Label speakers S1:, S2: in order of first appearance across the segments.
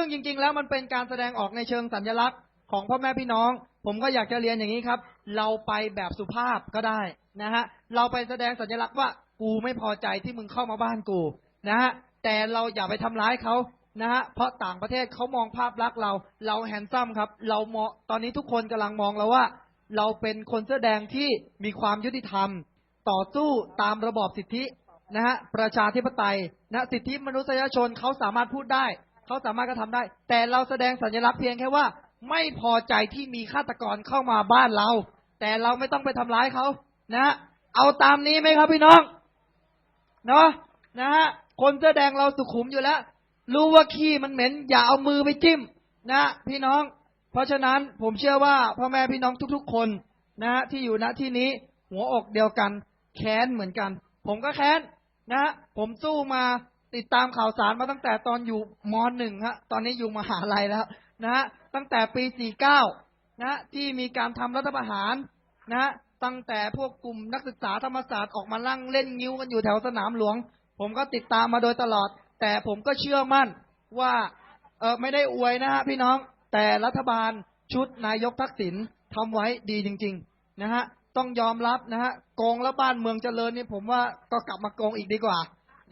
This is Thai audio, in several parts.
S1: ซึ่งจริง ๆ แล้วมันเป็นการแสดงออกในเชิงสัญลักษณ์ของพ่อแม่พี่น้อง ผมก็อยากจะเรียนอย่างนี้ครับ เราไปแบบสุภาพก็ได้นะฮะ เราไปแสดงสัญลักษณ์ว่ากูไม่พอใจที่มึงเข้ามาบ้านกูนะฮะ แต่เราอย่าไปทำร้ายเขานะฮะ เพราะต่างประเทศเขามองภาพลักษณ์เรา เราแฮนซัมครับ เราเมองตอนนี้ทุกคนกำลังมองเราว่า เราเป็นคนเสื้อแดงที่มีความยุติธรรม ต่อสู้ตามระบอบสิทธินะฮะประชาธิปไตยนะสิทธิมนุษยชนเขาสามารถพูดได้ เขาสามารถกระทำได้ แต่เราแสดงสัญลักษณ์เพียงแค่ว่า ไม่พอใจที่มีฆาตกรเข้ามาบ้านเรา แต่เราไม่ต้องไปทำร้ายเขานะ เอาตามนี้ไหมครับพี่น้อง เนาะนะฮะคนเสื้อแดงเราสุขุมอยู่แล้ว รู้ว่าขี้มันเหม็น อย่าเอามือไปจิ้ม นะ พี่น้อง เพราะฉะนั้นผมเชื่อว่าพ่อแม่พี่น้องทุกๆ คนนะฮะที่อยู่ณที่นี้หัวอกเดียวกัน แค้นเหมือนกัน ผมก็แค้นนะฮะผมสู้มา ติดตามข่าวสารมาตั้งแต่ตอนอยู่มหนึ่งฮะ ตอนนี้อยู่มหาลัยแล้วนะฮะ ตั้งแต่ปี 49 นะฮะที่มีการทำรัฐประหารนะฮะ ตั้งแต่พวกกลุ่มนักศึกษาธรรมศาสตร์ออกมาลั่งเล่นงิ้วกันอยู่แถวสนามหลวง ผมก็ติดตามมาโดยตลอด แต่ผมก็เชื่อมั่นว่า เออไม่ได้อวยนะฮะพี่น้อง แต่รัฐบาลชุดนายกทักษิณทำไว้ดีจริง ๆ นะฮะ ต้องยอมรับนะฮะ โกงแล้วบ้านเมืองเจริญนี่ผมว่าก็กลับมาโกงอีกดีกว่า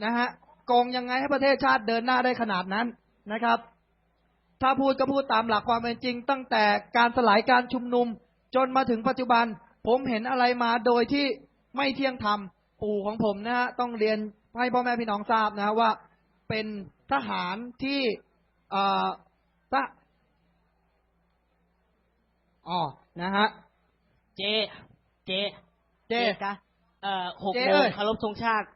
S1: นะฮะ โกงยังไงให้ประเทศชาติเดินหน้าได้ขนาดนั้นนะครับ ถ้าพูดก็พูดตามหลักความเป็นจริง ตั้งแต่การสลายการชุมนุม จนมาถึงปัจจุบัน ผมเห็นอะไรมาโดยที่ไม่เที่ยงธรรมปู่ของผมนะฮะต้องเรียนให้พ่อแม่พี่น้องทราบนะฮะว่าเป็นทหารที่เอ่อทะอ๋อนะฮะ
S2: เจ๊เจ๊
S1: เจ๊
S2: คะเอ่อหก
S1: เจ๊
S2: โม
S1: เอ้
S2: ง
S1: ย
S2: เคารพธงชาติเ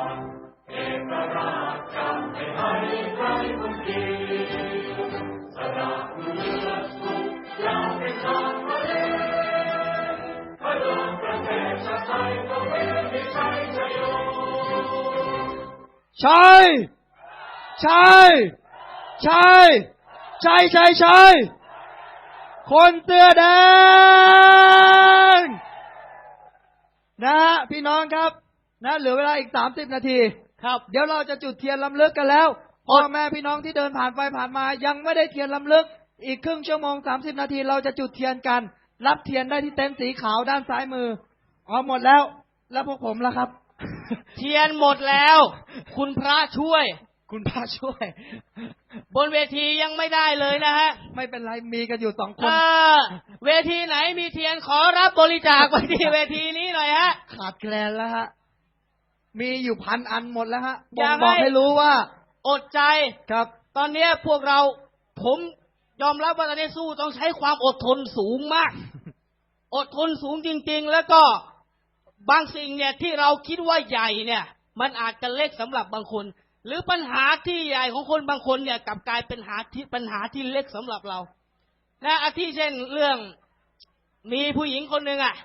S2: ใช่
S1: ใช่ใช่ใช่ใช่ใช่คนเสื้อแดงนะฮะพี่น้องครับนะเหลือเวลาอีกสามสิบนาที
S2: ครับ
S1: เดี๋ยวเราจะจุดเทียนลำลึกกันแล้วพ่อแม่พี่น้องที่เดินผ่านไปผ่านมา ยังไม่ได้เทียนลำลึก อีกครึ่งชั่วโมงสามสิบนาทีเราจะจุดเทียนกัน รับเทียนได้ที่เต็นท์สีขาวด้านซ้ายมืออ๋อหมดแล้ว แล้วพวกผมล่ะครับ
S2: เทียนหมดแล้ว คุณพระช่วย
S1: คุณพระช่วย
S2: บนเวทียังไม่ได้เลยนะฮะ
S1: ไม่เป็นไรมีกันอยู่สองคน
S2: เออเวทีไหนมีเทียนขอรับบริจาคไว้ที่เวทีนี้หน่อยฮะ
S1: ขาดแคลนแล้วฮะ มีอยู่พันอันหมดแล้วฮะ
S2: อบยา
S1: อกกบอก
S2: ให้
S1: ให้รู้ว่า
S2: อดใจ
S1: ครับ
S2: ตอนเนี้ยพวกเราผมยอมรับว่าตอนนี้สู้ต้องใช้ความอดทนสูงมาก อดทนสูงจริง ๆ แล้วก็บางสิ่งเนี่ยที่เราคิดว่าใหญ่เนี่ย มันอาจจะเล็กสำหรับบางคน หรือปัญหาที่ใหญ่ของคนบางคนเนี่ยกลับกลายเป็นหาที่ปัญหาที่เล็กสำหรับเรา นะอาทิเช่นเรื่องมีผู้หญิงคนหนึ่งอะ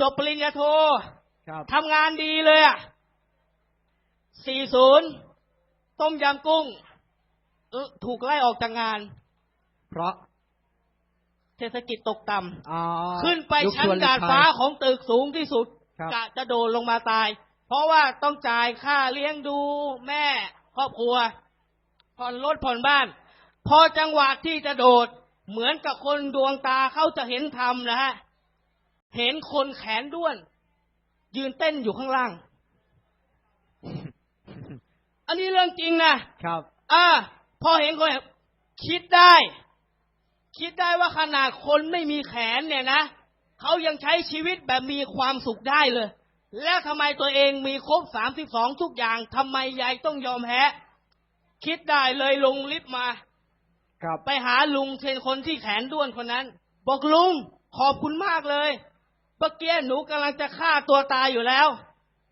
S2: จบปริญญาโท
S1: ครับ
S2: ทำงานดีเลยอะ40ต้มยำกุ้งเออถูกไล่ออกจากงาน
S1: เพราะ
S2: เศรษฐกิจตกต่
S1: อ๋อำ
S2: ขึ้นไป
S1: ยุค
S2: ชั้น
S1: ชว
S2: ดาด
S1: หลีกภัย
S2: ฟ้าของตึกสูงที่สุด
S1: ครับ
S2: กะจะโดดลงมาตาย เพราะว่าต้องจ่ายค่าเลี้ยงดูแม่ครอบครัว ผ่อนรถผ่อนบ้าน พอจังหวะที่จะโดดเหมือนกับคนดวงตาเขาจะเห็นธรรมนะฮะ เห็นคนแขนด้วน ยืนเต้นอยู่ข้างล่าง อันนี้เรื่องจริงนะ
S1: ครับ
S2: อ่า พอเห็นคนคิดได้ คิดได้ว่าขนาดคนไม่มีแขนเนี่ยนะเขายังใช้ชีวิตแบบมีความสุขได้เลย แล้วทำไมตัวเองมีครบสามสิบสองทุกอย่างทำไมยายต้องยอมแพ้คิดได้เลยลงลิฟต์มา
S1: ครับ
S2: ไปหาลุงเชนคนที่แขนด้วนคนนั้น บอกลุงขอบคุณมากเลย เมื่อกี้หนูกำลังจะฆ่าตัวตายอยู่แล้ว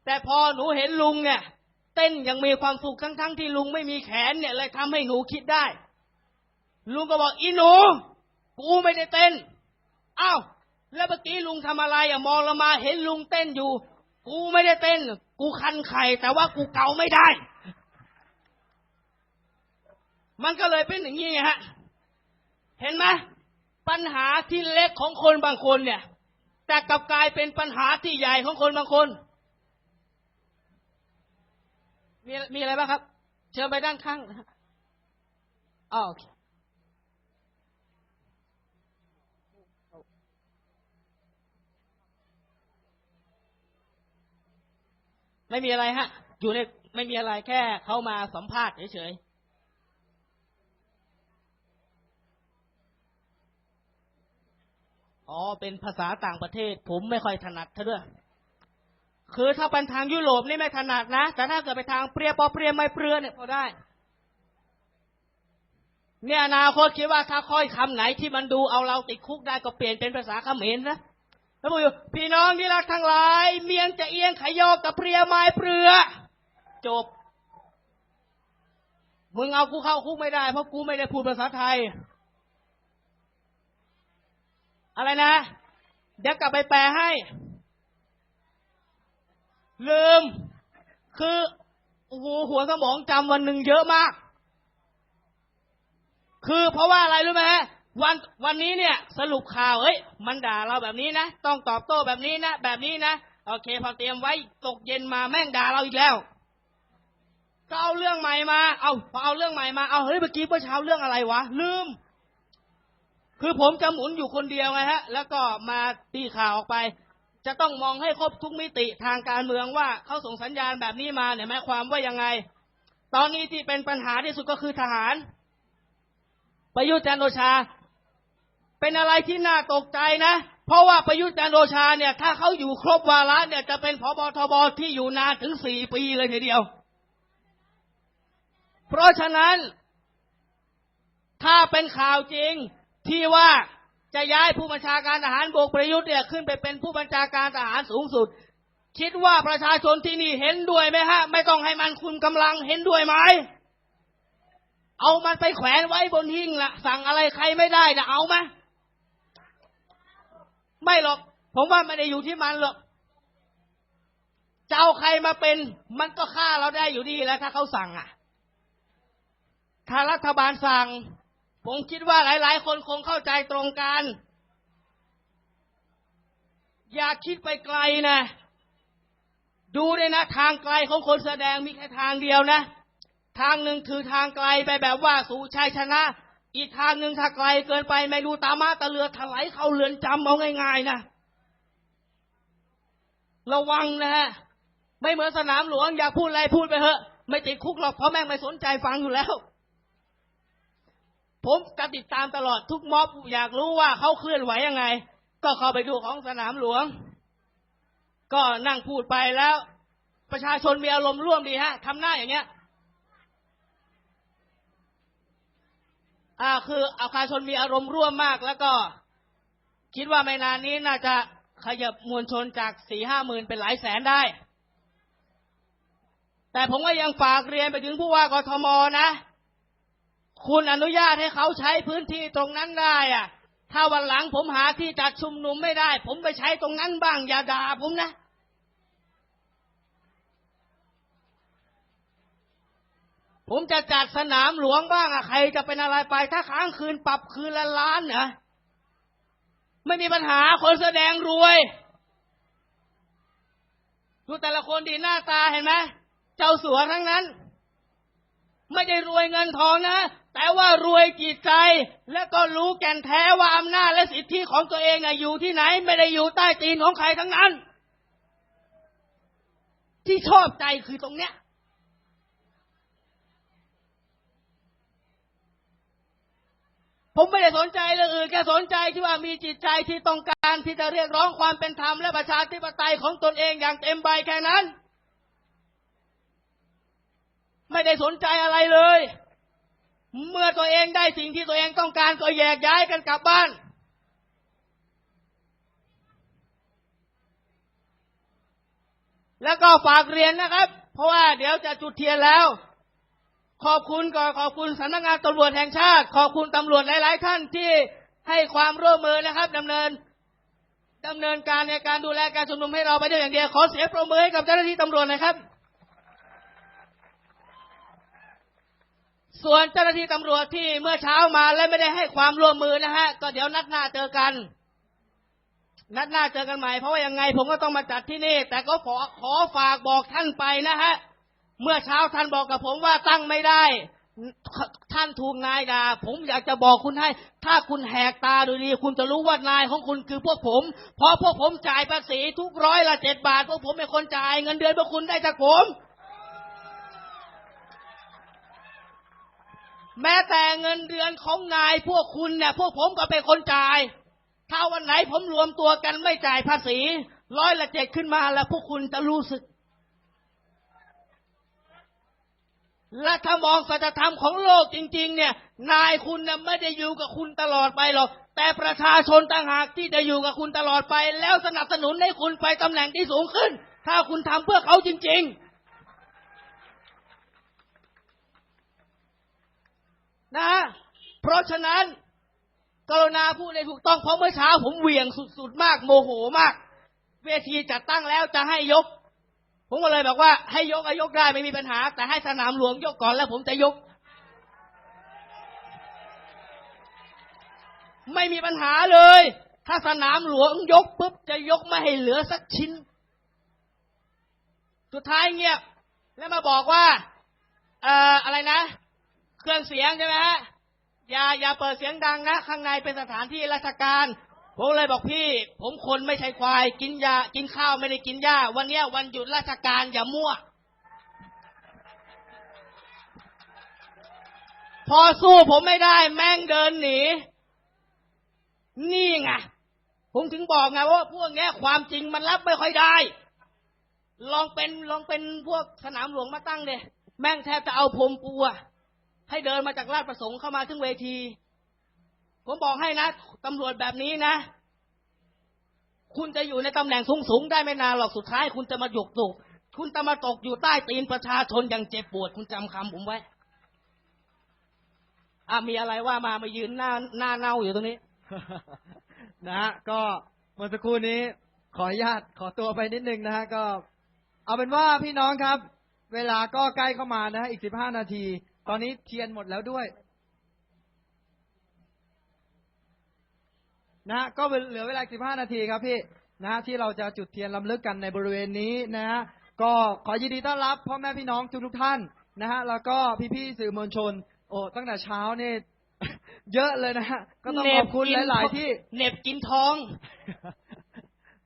S2: แต่พอหนูเห็นลุงเนี่ย เต้นยังมีความสุขทั้งๆที่ลุงไม่มีแขนเนี่ยเลยทำให้หนูคิดได้ ลุงก็บอกอีหนู กูไม่ได้เต้นอ้าวแล้วเมื่อกี้ลุงทำอะไรอะมองลงมาเห็นลุงเต้นอยู่ กูไม่ได้เต้น กูคันไข่แต่ว่ากูเกาไม่ได้ มันก็เลยเป็นอย่างนี้ฮะ เห็นไหมปัญหาที่เล็กของคนบางคนเนี่ย แต่กลับกลายเป็นปัญหาที่ใหญ่ของคนบางคน มีมีอะไรบ้างครับ เชิญไปด้านข้างอ๋อโอเคไม่มีอะไรฮะ อยู่ในไม่มีอะไรแค่เขามาสัมภาษณ์เฉยๆ อ๋อ เป็นภาษาต่างประเทศ ผมไม่ค่อยถนัดเท่าด้วย คือถ้าเป็นทางยุโรปนี่ไม่ถนัดนะ แต่ถ้าเกิดไปทางเปรียปอเปรียไม่เปลือเนี่ยพอได้ เนี่ยอนาคตคิดว่าถ้าค่อยคำไหนที่มันดูเอาเราติดคุกได้ก็เปลี่ยนเป็นภาษาเขมรนะแล้วบอกอยู่พี่น้องที่รักทั้งหลาย เมียงจะเอียงขยอกับเปรียไม้เปลือ จบ มึงเอากูเข้าคุกไม่ได้เพราะกูไม่ได้พูดภาษาไทย อะไรนะ เดี๋ยวกลับไปแปลให้ ลืม คือโอ้โหหัวสมองจำวันหนึ่งเยอะมาก คือเพราะว่าอะไรรู้ไหมวันวันนี้เนี่ยสรุปข่าวเอ้ย มันด่าเราแบบนี้นะ ต้องตอบโต้แบบนี้นะ แบบนี้นะ โอเค พอเตรียมไว้ตกเย็นมาแม่งด่าเราอีกแล้ว ก็เอาเรื่องใหม่มา เอาพอเอาเรื่องใหม่มา เอาเฮ้ยเมื่อกี้เมื่อเช้าเรื่องอะไรวะ ลืม คือผมจะหมุนอยู่คนเดียวไงฮะ แล้วก็มาตีข่าวออกไป จะต้องมองให้ครบทุกมิติทางการเมืองว่าเขาส่งสัญญาณแบบนี้มาเนี่ยหมายความว่ายังไง ตอนนี้ที่เป็นปัญหาที่สุดก็คือทหาร ประยุทธ์จันโอชา เป็นอะไรที่น่าตกใจนะ เพราะว่าประยุทธ์จันโอชาเนี่ย ถ้าเขาอยู่ครบวาระเนี่ยจะเป็นพบทบที่อยู่นานถึงสี่ปีเลยทีเดียว เพราะฉะนั้นถ้าเป็นข่าวจริง ที่ว่าจะย้ายผู้บัญชาการทหารบกประยุทธ์เนี่ยขึ้นไปเป็นผู้บัญชาการทหารสูงสุด คิดว่าประชาชนที่นี่เห็นด้วยไหมฮะ ไม่ต้องให้มันคุมกำลังเห็นด้วยไหมเอามันไปแขวนไว้บนหิ้งละสั่งอะไรใครไม่ได้นะเอาไหมไม่หรอก ผมว่าไม่ได้อยู่ที่มันหรอกจะเอาใครมาเป็น มันก็ฆ่าเราได้อยู่ดีแล้วถ้าเขาสั่งอะ ถ้ารัฐบาลสั่ง ผมคิดว่าหลาย ๆ คนคงเข้าใจตรงกัน อย่าคิดไปไกลนะ ดูเลยนะ ทางไกลของคนแสดงมีแค่ทางเดียวนะ ทางหนึ่งคือทางไกลไปแบบว่าสู่ชัยชนะ อีกทางหนึ่งถ้าไกลเกินไปไม่ดูตามาตะเรือถลายเข้าเรือนจำเอาง่าย ๆ นะ ระวังนะฮะไม่เหมือนสนามหลวงอยากพูดอะไรพูดไปเถอะ ไม่ติดคุกหรอกเพราะแม่งไม่สนใจฟังอยู่แล้ว ผมจะติดตามตลอดทุกม็อบอยากรู้ว่าเขาเคลื่อนไหวยังไง ก็เข้าไปดูของสนามหลวง ก็นั่งพูดไปแล้ว ประชาชนมีอารมณ์ร่วมดีฮะทำหน้าอย่างเงี้ยอ่าคือประชาชนมีอารมณ์ร่วมมากแล้วก็ คิดว่าไม่นานนี้น่าจะขยับมวลชนจากสี่ห้าหมื่นเป็นหลายแสนได้ แต่ผมก็ยังฝากเรียนไปถึงผู้ว่ากทมนะ คุณอนุญาตให้เขาใช้พื้นที่ตรงนั้นได้อะถ้าวันหลังผมหาที่จัดชุมนุมไม่ได้ ผมไปใช้ตรงนั้นบ้าง อย่าด่าผมนะ ผมจะจัดสนามหลวงบ้างอะใครจะเป็นอะไรไป ถ้าค้างคืนปรับคืนละล้านเหรอไม่มีปัญหาคนแสดงรวยดูแต่ละคนดีหน้าตาเห็นไหมเจ้าสัวทั้งนั้น ไม่ได้รวยเงินทองนะ แต่ว่ารวยจิตใจและก็รู้แก่นแท้ว่าอำนาจและสิทธิของตัวเองอยู่ที่ไหนไม่ได้อยู่ใต้ตีนของใครทั้งนั้น ที่ชอบใจคือตรงเนี้ยผมไม่ได้สนใจเรื่องอื่นแค่สนใจที่ว่ามีจิตใจที่ต้องการที่จะเรียกร้องความเป็นธรรมและประชาธิปไตยของตนเองอย่างเต็มใบแค่นั้น ไม่ได้สนใจอะไรเลย เมื่อตัวเองได้สิ่งที่ตัวเองต้องการก็แยกย้ายกันกลับบ้าน แล้วก็ฝากเรียนนะครับ เพราะว่าเดี๋ยวจะจุดเทียนแล้ว ขอบคุณก่อนขอบคุณสำนักงานตำรวจแห่งชาติ ขอบคุณตำรวจหลาย ๆ ท่านที่ให้ความร่วมมือนะครับดำเนินดำเนินการในการดูแลการชุมนุมให้เราไปได้อย่างเดียวขอเสียงปรบมือให้กับเจ้าหน้าที่ตำรวจนะครับ ส่วนเจ้าหน้าที่ตำรวจที่เมื่อเช้ามาและไม่ได้ให้ความร่วมมือนะฮะ ก็เดี๋ยวนัดหน้าเจอกัน นัดหน้าเจอกันใหม่เพราะว่ายังไง ผมก็ต้องมาจัดที่นี่ แต่ก็ขอขอฝากบอกท่านไปนะฮะ เมื่อเช้าท่านบอกกับผมว่าตั้งไม่ได้ ท่านถูกนายด่าผมอยากจะบอกคุณให้ ถ้าคุณแหกตาดูดี คุณจะรู้ว่านายของคุณคือพวกผม เพราะพวกผมจ่ายภาษีทุกร้อยละเจ็ดบาท พวกผมเป็นคนจ่ายเงินเดือนพวกคุณได้จากผม แม้แต่เงินเดือนของนายพวกคุณเนี่ยพวกผมก็เป็นคนจ่าย ถ้าวันไหนผมรวมตัวกันไม่จ่ายภาษีร้อยละเจ็ดขึ้นมาแล้วพวกคุณจะรู้สึก และถ้ามองสัจธรรมของโลกจริง ๆ เนี่ย นายคุณน่ะไม่ได้อยู่กับคุณตลอดไปหรอก แต่ประชาชนต่างหากที่จะอยู่กับคุณตลอดไป แล้วสนับสนุนให้คุณไปตำแหน่งที่สูงขึ้น ถ้าคุณทำเพื่อเขาจริง ๆ นะเพราะฉะนั้น กรุณาพูดในถูกต้องเพราะเมื่อเช้าผมเหวี่ยงสุดๆมาก โมโหมาก เวทีจัดตั้งแล้วจะให้ยก ผมก็เลยบอกว่า ให้ยกก็ยกได้ไม่มีปัญหา แต่ให้สนามหลวงยกก่อนแล้วผมจะยก ไม่มีปัญหาเลย ถ้าสนามหลวงยกปุ๊บจะยกไม่ให้เหลือสักชิ้น สุดท้ายเงียบแล้วมาบอกว่า เอ่ออะไรนะ เครื่องเสียงใช่ไหมฮะอย่าอย่าเปิดเสียงดังนะ ข้างในเป็นสถานที่ราชการ ผมเลยบอกพี่ ผมคนไม่ใช่ควาย กินยากินข้าวไม่ได้กินหญ้า วันเนี้ยวันหยุดราชการอย่ามั่ว พอสู้ผมไม่ได้แม่งเดินหนี นี่ไงผมถึงบอกไงว่า พวกเนี้ยความจริงมันรับไม่ค่อยได้ ลองเป็นลองเป็นพวกสนามหลวงมาตั้งเดยแม่งแทบจะเอาผมปูอะ ให้เดินมาจากราชประสงค์เข้ามาถึงเวที ผมบอกให้นะตำรวจแบบนี้นะ คุณจะอยู่ในตำแหน่งสูงๆได้ไม่นานหรอกสุดท้าย คุณจะมาหยกตกคุณจะมาตกอยู่ใต้ตีนประชาชนอย่างเจ็บปวด คุณจำคำผมไว้อะมีอะไรว่ามามายืนหน้าหน้าเน่าอยู่ตรงนี้
S1: นะก็เมื่อสักครู่นี้ ขออนุญาตขอตัวไปนิดนึงนะฮะก็ เอาเป็นว่าพี่น้องครับ เวลาก็ใกล้เข้ามานะฮะอีกสิบห้านาที ตอนนี้เทียนหมดแล้วด้วยนะฮะก็เหลือเวลาสิบห้านาทีครับพี่นะฮะที่เราจะจุดเทียนลำลึกกันในบริเวณนี้นะฮะก็ขอยินดีต้อนรับพ่อแม่พี่น้องทุกทุกๆท่านนะฮะแล้วก็พี่ๆสื่อมวลชน โอ้ตั้งแต่เช้านี่เยอะเลยนะฮะก็ต้องขอบคุณหลาย ๆ ที่
S2: เหน็บกินท้อง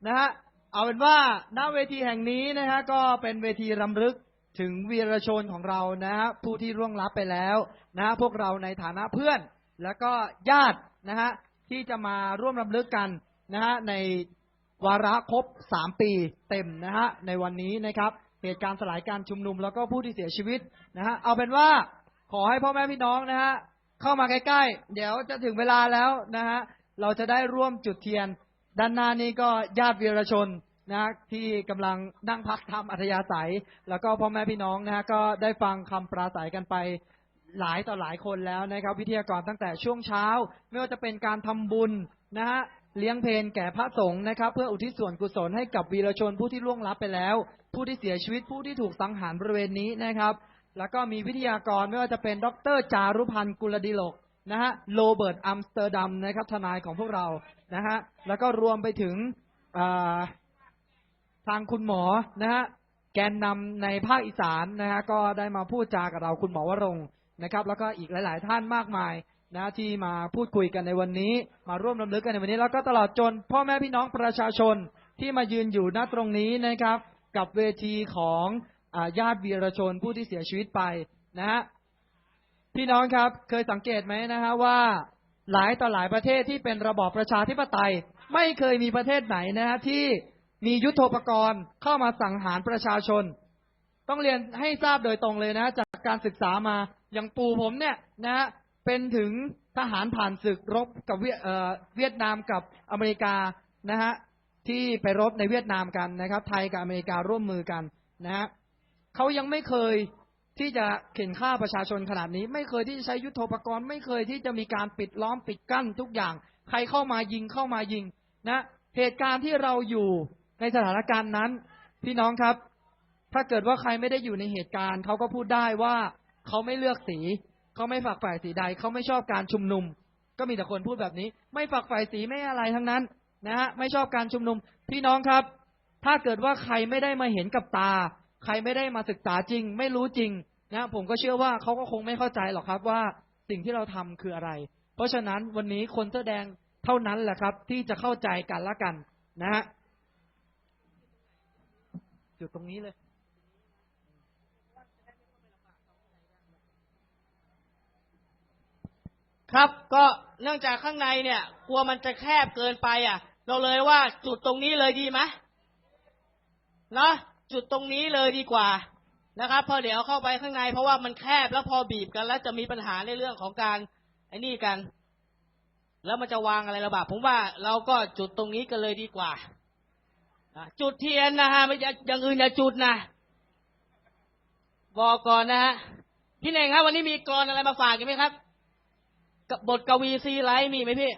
S1: นะฮะเอาเป็นว่าหน้าเวทีแห่งนี้นะฮะก็เป็นเวทีรำลึก ถึงวีรชนของเรานะฮะผู้ที่ร่วงลับไปแล้วนะฮะพวกเราในฐานะเพื่อน แล้วก็ญาตินะฮะที่จะมาร่วมรำลึกกันนะฮะในวาระครบสามปีเต็มนะฮะในวันนี้นะครับ เหตุการณ์สลายการชุมนุมแล้วก็ผู้ที่เสียชีวิตนะฮะเอาเป็นว่าขอให้พ่อแม่พี่น้องนะฮะเข้ามาใกล้ๆ เดี๋ยวจะถึงเวลาแล้วนะฮะเราจะได้ร่วมจุดเทียน ด้านหน้านี้ก็ญาติวีรชน นะที่กำลังนั่งพักทำอัธยาศัย แล้วก็พ่อแม่พี่น้องนะฮะก็ได้ฟังคำปราศัยกันไปหลายต่อหลายคนแล้วนะครับ วิทยากรตั้งแต่ช่วงเช้า ไม่ว่าจะเป็นการทำบุญนะฮะเลี้ยงเพลแก่พระสงฆ์นะครับ เพื่ออุทิศส่วนกุศลให้กับวีรชนผู้ที่ล่วงลับไปแล้ว ผู้ที่เสียชีวิตผู้ที่ถูกสังหารบริเวณนี้นะครับ แล้วก็มีวิทยากรไม่ว่าจะเป็นดรจารุพันธ์กุลดิโลกนะฮะโรเบิร์ตอัมสเตอร์ดัมนะครับทนายของพวกเรานะฮะแล้วก็รวมไปถึง ทางคุณหมอนะฮะแกนนำในภาคอีสานนะฮะก็ได้มาพูดจากับเราคุณหมอวรงนะครับ แล้วก็อีกหลาย ๆ ท่านมากมายนะที่มาพูดคุยกันในวันนี้ มาร่วมรำลึกกันในวันนี้ แล้วก็ตลอดจน พ่อแม่พี่น้องประชาชนที่มายืนอยู่ณตรงนี้นะครับ กับเวทีของญาติวีรชนผู้ที่เสียชีวิตไปนะฮะพี่น้องครับเคยสังเกตไหมนะฮะว่าหลายต่อหลายประเทศที่เป็นระบอบประชาธิปไตย ไม่เคยมีประเทศไหนนะฮะที่ มียุทโธปกรณ์เข้ามาสังหารประชาชน ต้องเรียนให้ทราบโดยตรงเลยนะ จากการศึกษามาอย่างปู่ผมเนี่ยนะฮะเป็นถึงทหารผ่านศึกรบกับเวียดนามกับอเมริกานะฮะที่ไปรบในเวียดนามกันนะครับ ไทยกับอเมริการ่วมมือกันนะฮะเขายังไม่เคยที่จะเข็นฆ่าประชาชนขนาดนี้ ไม่เคยที่จะใช้ยุทโธปกรณ์ ไม่เคยที่จะมีการปิดล้อมปิดกั้นทุกอย่าง ใครเข้ามายิงเข้ามายิงนะ เหตุการณ์ที่เราอยู่ ในสถานการณ์นั้น พี่น้องครับ ถ้าเกิดว่าใครไม่ได้อยู่ในเหตุการณ์เขาก็พูดได้ว่าเขาไม่เลือกสีเขาไม่ฝักฝ่ายสีใดเขาไม่ชอบการชุมนุม ก็มีแต่คนพูดแบบนี้ ไม่ฝักฝ่ายสีไม่อะไรทั้งนั้นนะฮะไม่ชอบการชุมนุม พี่น้องครับ ถ้าเกิดว่าใครไม่ได้มาเห็นกับตา ใครไม่ได้มาศึกษาจริง ไม่รู้จริงนะผมก็เชื่อว่าเขาก็คงไม่เข้าใจหรอกครับว่าสิ่งที่เราทำคืออะไร เพราะฉะนั้นวันนี้คนเสื้อแดงเท่านั้นแหละครับ ที่จะเข้าใจกันละกันนะฮะ จุดตรงนี้เลย
S2: ครับ ก็เนื่องจากข้างในเนี่ย กลัวมันจะแคบเกินไปอะ เราเลยว่าจุดตรงนี้เลยดีไหมเนาะจุดตรงนี้เลยดีกว่านะครับพอเดี๋ยวเข้าไปข้างในเพราะว่ามันแคบแล้วพอบีบกัน แล้วจะมีปัญหาในเรื่องของการไอ้นี่กัน แล้วมันจะวางอะไรระบาดผมว่าเราก็จุดตรงนี้กันเลยดีกว่า จุดเทียนนะฮะไม่อย่าอย่างอื่นอย่าจุดนะบอกก่อนนะฮะพี่เน่งครับวันนี้มีกรอะไรมาฝากกันไหมครับกับบทกวีซีไลท์มีไหมพี่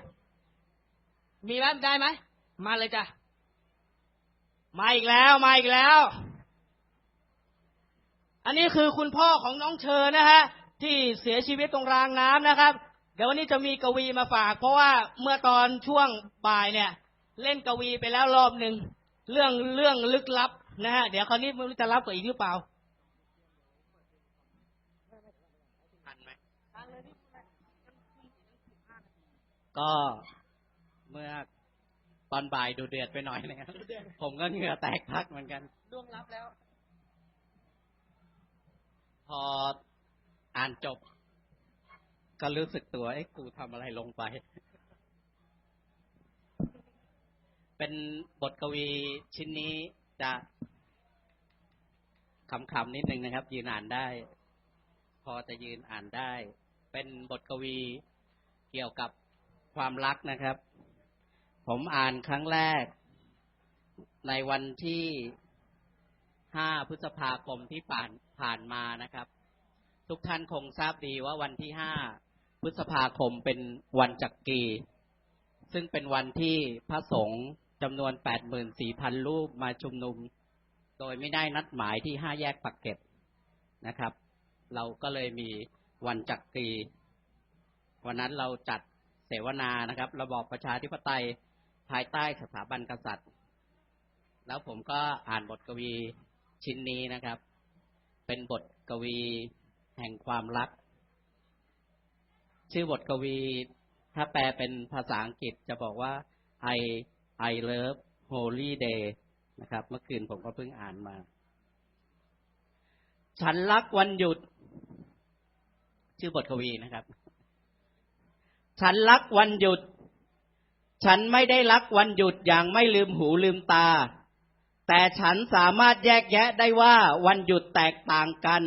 S2: มีไหมได้ไหมมาเลยจ้ะมาอีกแล้วมาอีกแล้ว อันนี้คือคุณพ่อของน้องเชอนะฮะที่เสียชีวิตตรงรางน้ำนะครับ เดี๋ยววันนี้จะมีกวีมาฝาก เพราะว่าเมื่อตอนช่วงบ่ายเนี่ย เล่นกวีไปแล้วรอบหนึ่ง เรื่องเรื่องลึกลับนะฮะเดี๋ยวคราวนี้ไม่รู้จะรับกับอีกหรือเปล่าทันไหม
S3: ก็เมื่อตอนบ่ายดูเดือดไปหน่อยนะครับผมก็เหงื่อแตกพักเหมือนกัน
S1: ล่วงลับแล้ว
S3: พออ่านจบ ก็รู้สึกตัวไอ้ยกูทำอะไรลงไป เป็นบทกวีชิ้นนี้จะขำๆนิดนึงนะครับ ยืนอ่านได้ พอจะยืนอ่านได้ เป็นบทกวีเกี่ยวกับความรักนะครับ ผมอ่านครั้งแรก ในวันที่ 5 พฤษภาคมที่ผ่านผ่านมานะครับ ทุกท่านคงทราบดีว่าวันที่ 5 พฤษภาคมเป็นวันจักรีซึ่งเป็นวันที่พระสงฆ์ จำนวน 84,000 รูปมาชุมนุม โดยไม่ได้นัดหมายที่ 5 แยกปักเกร็ดนะครับ เราก็เลยมีวันจักรี วันนั้นเราจัดเสวนานะครับ ระบอบประชาธิปไตยภายใต้สถาบันกษัตริย์ แล้วผมก็อ่านบทกวีชิ้นนี้นะครับ เป็นบทกวีแห่งความรัก ชื่อบทกวี ถ้าแปลเป็นภาษาอังกฤษจะบอกว่า I I love holy day นะครับ เมื่อคืนผมก็เพิ่งอ่านมา ฉันรักวันหยุด ชื่อบทกวีนะครับ ฉันรักวันหยุด ฉันไม่ได้รักวันหยุดอย่างไม่ลืมหูลืมตา แต่ฉันสามารถแยกแยะได้ว่าวันหยุดแตกต่างกัน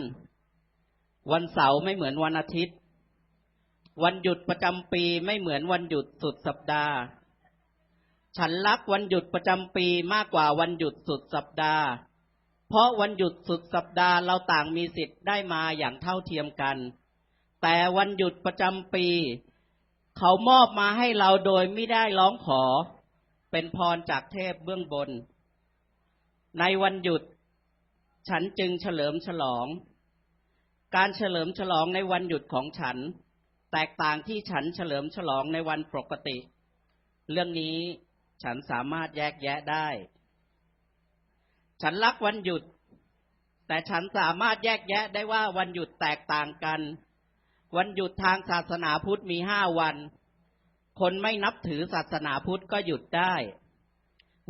S3: วันเสาร์ไม่เหมือนวันอาทิตย์ วันหยุดประจำปีไม่เหมือนวันหยุดสุดสัปดาห์ ฉันรักวันหยุดประจำปีมากกว่าวันหยุดสุดสัปดาห์ เพราะวันหยุดสุดสัปดาห์เราต่างมีสิทธิ์ได้มาอย่างเท่าเทียมกัน แต่วันหยุดประจำปี เขามอบมาให้เราโดยไม่ได้ร้องขอ เป็นพรจากเทพเบื้องบน ในวันหยุด ฉันจึงเฉลิมฉลอง การเฉลิมฉลองในวันหยุดของฉัน แตกต่างที่ฉันเฉลิมฉลองในวันปกติ เรื่องนี้ ฉันสามารถแยกแยะได้ ฉันรักวันหยุด แต่ฉันสามารถแยกแยะได้ว่าวันหยุดแตกต่างกัน วันหยุดทางศาสนาพุทธมีห้าวัน คนไม่นับถือศาสนาพุทธก็หยุดได้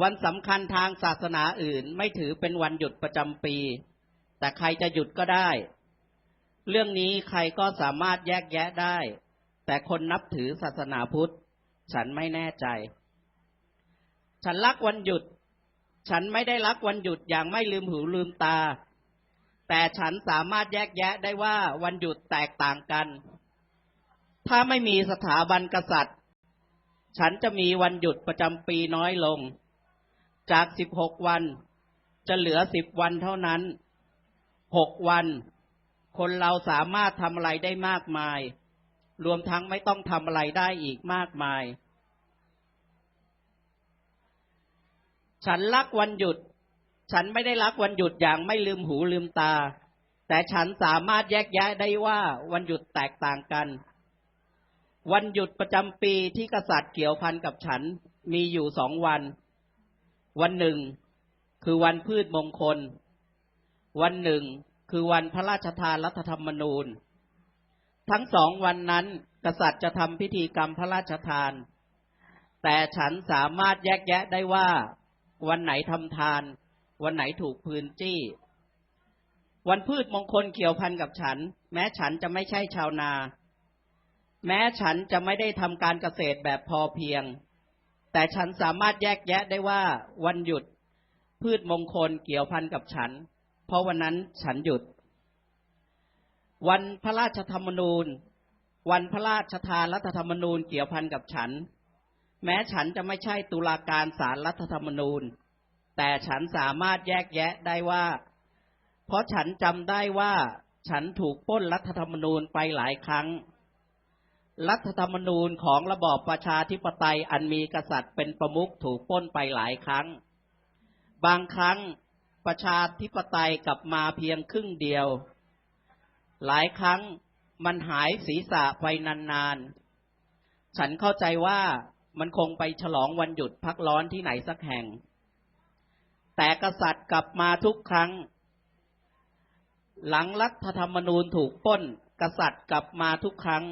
S3: วันสำคัญทางศาสนาอื่นไม่ถือเป็นวันหยุดประจำปี แต่ใครจะหยุดก็ได้ เรื่องนี้ใครก็สามารถแยกแยะได้ แต่คนนับถือศาสนาพุทธ ฉันไม่แน่ใจ ฉันรักวันหยุด ฉันไม่ได้รักวันหยุดอย่างไม่ลืมหูลืมตา แต่ฉันสามารถแยกแยะได้ว่าวันหยุดแตกต่างกัน ถ้าไม่มีสถาบันกษัตริย์ ฉันจะมีวันหยุดประจำปีน้อยลง จากสิบหกวัน จะเหลือสิบวันเท่านั้น หกวัน คนเราสามารถทำอะไรได้มากมาย รวมทั้งไม่ต้องทำอะไรได้อีกมากมาย ฉันรักวันหยุด ฉันไม่ได้รักวันหยุดอย่างไม่ลืมหูลืมตา แต่ฉันสามารถแยกแยะได้ว่าวันหยุดแตกต่างกัน วันหยุดประจำปีที่กษัตริย์เกี่ยวพันกับฉันมีอยู่สองวัน วันหนึ่ง คือวันพืชมงคล วันหนึ่ง คือวันพระราชทานรัฐธรรมนูญ ทั้งสองวันนั้นกษัตริย์จะทำพิธีกรรมพระราชทาน แต่ฉันสามารถแยกแยะได้ว่า วันไหนทำทาน วันไหนถูกพื้นจี้ วันพืชมงคลเกี่ยวพันกับฉัน แม้ฉันจะไม่ใช่ชาวนา แม้ฉันจะไม่ได้ทำการเกษตรแบบพอเพียง แต่ฉันสามารถแยกแยะได้ว่า วันหยุดพืชมงคลเกี่ยวพันกับฉัน เพราะวันนั้นฉันหยุด วันพระราชธรรมนูญ วันพระราชทานรัฐธรรมนูญเกี่ยวพันกับฉัน แม้ฉันจะไม่ใช่ตุลาการศาลรัฐธรรมนูญ แต่ฉันสามารถแยกแยะได้ว่า เพราะฉันจำได้ว่าฉันถูกป้นรัฐธรรมนูญไปหลายครั้ง รัฐธรรมนูญของระบอบประชาธิปไตยอันมีกษัตริย์เป็นประมุขถูกป้นไปหลายครั้ง บางครั้งประชาธิปไตยกลับมาเพียงครึ่งเดียว หลายครั้งมันหายศีรษะไปนานๆ ฉันเข้าใจว่า มันคงไปฉลองวันหยุดพักร้อนที่ไหนสักแห่ง แต่กษัตริย์กลับมาทุกครั้ง หลังรัฐธรรมนูญถูกป้น กษัตริย์กลับมาทุกครั้ง